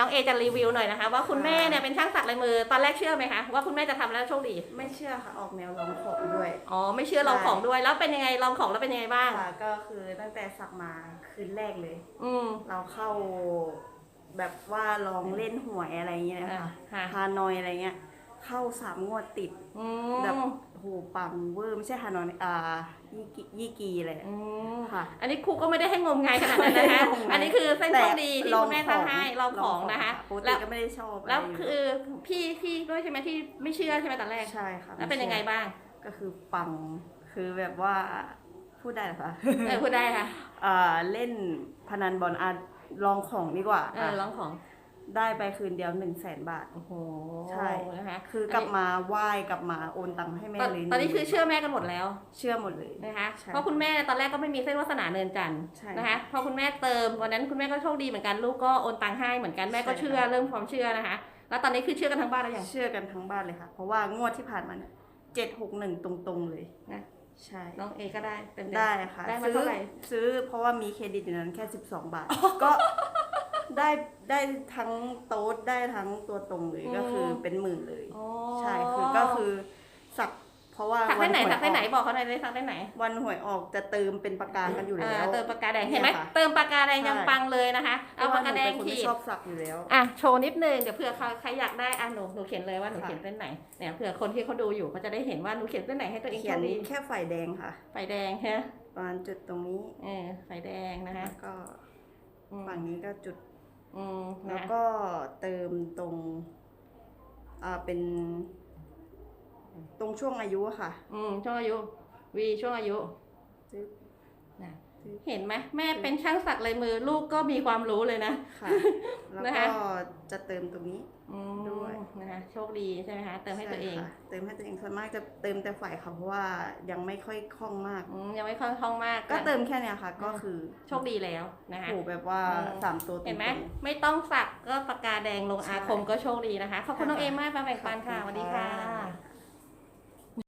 น้องเอจะรีวิวหน่อยนะคะ ว่าคุณแม่เนี่ยเป็นช่างสักลายมือตอนแรกเชื่อไหมคะว่าคุณแม่จะทำแล้วโชคดีไม่เชื่อค่ะออกแนวลองของด้วย อ๋อไม่เชื่อลองของด้วยแล้วเป็นยังไงลองของแล้วเป็นยังไงบ้าง ค่ะก็คือตั้งแต่สักมาคืนแรกเลย อืมเราเข้าแบบว่าลองเล่นหวยอะไรอย่างเงี้ยนะอะคะค่ะฮานอยอะไรเงี้ย เข้าสามงวดติดอืแบบมโหปังเวอร์ไม่ใช่ฮานอยอ่ายี่กียี่กีอะไรอืมค่ะ อันนี้ครูก็ไม่ได้ให้งมงายขนาดนั้นนะคะ ไม่ได้งมงาย อันนี้คือเส้นโชคดีที่คุณแม่ทำให้ลองของนะคะ ปกติแล้วก็ไม่ได้ชอบแล้วะไรยู่คือพี่พี่ด้วยใช่ไหมที่ไม่เชื่อใช่ไหมตอนแรก ใช่ค่ะแล้วเป็นยังไงบ้าง ก็คือปังคือแบบว่าพูดได้เหรอคะ เออพูดได้ค่ะ อ่าเล่นพนันบอลอะลองของดีกว่าเออลองของ ได้ไปคืนเดียวหนึ่งแสนบาท โอ้โหใช่ นะคะคือกลับมาไหว้กลับมาโอนตังค์ให้แม่ตอนเลยตอนนี้คือเชื่อแม่กันหมดแล้วเชื่อหมดเลย นะคะ ใช่เพราะคุณแม่ตอนแรกก็ไม่มีเส้นวาสนาเนินจันทร์ใช่นะคะ พอคุณแม่เติมวันนั้นคุณแม่ก็โชคดีเหมือนกันลูกก็โอนตังค์ให้เหมือนกันแม่ก็ใช่เชื่อค่ะ เริ่มความเชื่อนะคะ แล้วตอนนี้คือเชื่อกันทั้งบ้านแล้วยังเชื่อกันทั้งบ้านเลยค่ะ เพราะว่างวดที่ผ่านมาเนี่ยเจ็ดหกหนึ่งตรงๆเลยนะ ใช่ น้องเอก็ได้เต็มๆ ได้ค่ะได้มาซื้อเท่าไหร่ ซื้อเพราะว่ามีเครดิตอยู่นั้นแค่สิบสองบาท ก็ ได้ได้ทั้งโต๊ดได้ทั้งตัวตรงเลยก็คือเป็นหมื่นเลย อ๋อใช่คือก็คือสักเพราะว่าสักได้ไหนวยสักได้ไหนออบอกเขาหน่อยเลยสักได้ไหนวันหวยออกจะเติมเป็นปากกากันอยู่เอแล้อวเติมปากกาแดงเห็นไหมเนี่ยค่ะ เติมปากกาแดงยังใช่ปังเลยนะคะ เอาปากกาแดงเพระว่หนูเป็นคนขีที่ด ชอบสักอยู่แล้ว อะโชว์นิดนึงเดี๋ยวเผื่อใครใครอยากได้อะหนูหนูเขียนเลยว่าหนูค่ะ เขียนเส้นไหนเนี่ยเผื่อคนที่เขาดูอยู่เขาจะได้เห็นว่าหนูเขียนเส้นไหนให้ตัวเองเขีโชยนคดีแค่ไฟแดงค่ะไฟแดงฮะประมาณจุดตรงนี้เออไฟแดงนะคะแล้วก็อืมฝั่งนี้ก็จุด อืมแล้วนะก็เติมตรงอ่าเป็น ตรงช่วงอายุอะค่ะอืมช่วงอายุวีช่วงอายุจึ๊บนะจึ๊บ เห็นไหมแม่เป็นช่างสักลายมือลูกก็มีความรู้เลยนะค่ะแล้วนะคะก็จะเติมตรงนี้อืมด้วยนะคะโชคดีใช่ไหมคะเติมให้ตัวเองช่ค่ะเติมให้ตัวเองส่วนมากจะเติมแต่ฝ่ายค่ะเพราะว่ายังไม่ค่อยคล่องมากอืมยังไม่ค่อยคล่องมาก ก็เติมแค่เนี้ยค่ะ ก็อืมคือโชคดีแล้วนะคะถูกแบบว่าอืมสามตัวตรงๆเห็นไหมไม่ต้องสักก็ปากกาแดงลงใช่อาคมก็โชคดีนะคะขอบคุณน้องเอมากมาแบ่งปันค่ะขอบคุณสวัสดีค่ะค่ะ